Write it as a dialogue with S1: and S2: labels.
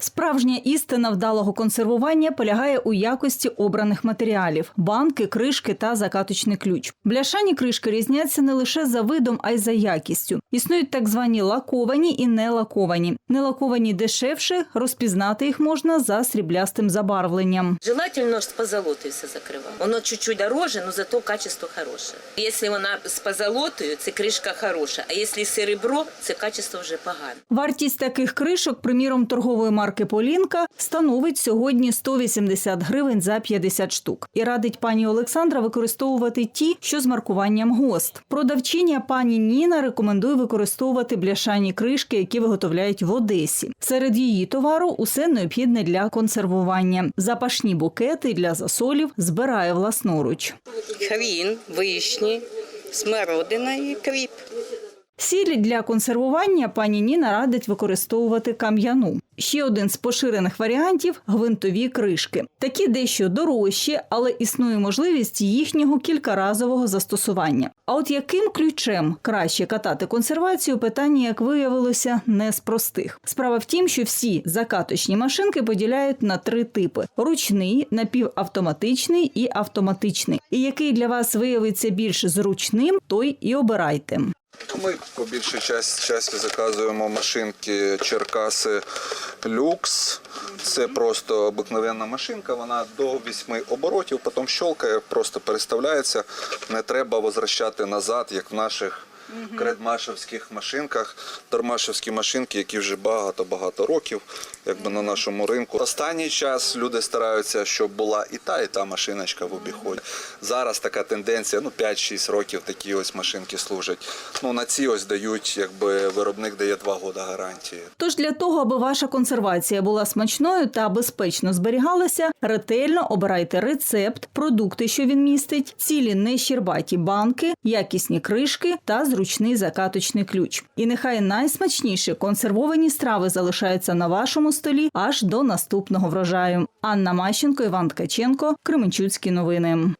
S1: Справжня істина вдалого консервування полягає у якості обраних матеріалів: банки, кришки та закаточний ключ. Бляшані кришки різняться не лише за видом, а й за якістю. Існують так звані лаковані і нелаковані. Нелаковані дешевше, розпізнати їх можна за сріблястим забарвленням.
S2: Желательно с позолотою все закривати. Воно чуть-чуть дороже, но зато качество хороше. Якщо вона з позолотою, це кришка хороша. А якщо серебро, це качество вже погане.
S1: Вартість таких кришок, приміром торгової марки Полінка, становить сьогодні 180 гривень за 50 штук. І радить пані Олександра використовувати ті, що з маркуванням ГОСТ. Продавчиня пані Ніна рекомендує використовувати бляшані кришки, які виготовляють в Одесі. Серед її товару усе необхідне для консервування. Запашні букети для засолів збирає власноруч.
S3: хрін, вишні, смородина і кріп.
S1: Сіль для консервування пані Ніна радить використовувати кам'яну. Ще один з поширених варіантів гвинтові кришки. Такі дещо дорожчі, але існує можливість їхнього кількаразового застосування. А от яким ключем краще катати консервацію, питання, як виявилося, не з простих. Справа в тім, що всі закаточні машинки поділяють на три типи: ручний, напівавтоматичний і автоматичний. І який для вас виявиться більш зручним, той і обирайте.
S4: Ми по більшій часті, часті заказуємо машинки Черкаси Люкс. Це просто обикновенна машинка, вона до 8 оборотів, потім щелкає, просто переставляється. Не треба возвращати назад, як в наших кредмашевських машинках. Тормашевські машинки, які вже багато-багато років якби на нашому ринку. Останній час люди стараються, щоб була і та, і та машиночка в обіході. Зараз така тенденція, ну 5-6 років такі ось машинки служать. Ну на ці ось дають, якби виробник дає 2 роки гарантії.
S1: Тож для того, аби ваша консервація була смачною та безпечно зберігалася, ретельно обирайте рецепт, продукти, що він містить, цілі нещербаті банки, якісні кришки та зручний закаточний ключ. І нехай найсмачніші консервовані страви залишаються на вашому столі аж до наступного врожаю. Анна Мащенко, Іван Ткаченко, Кременчуцькі новини.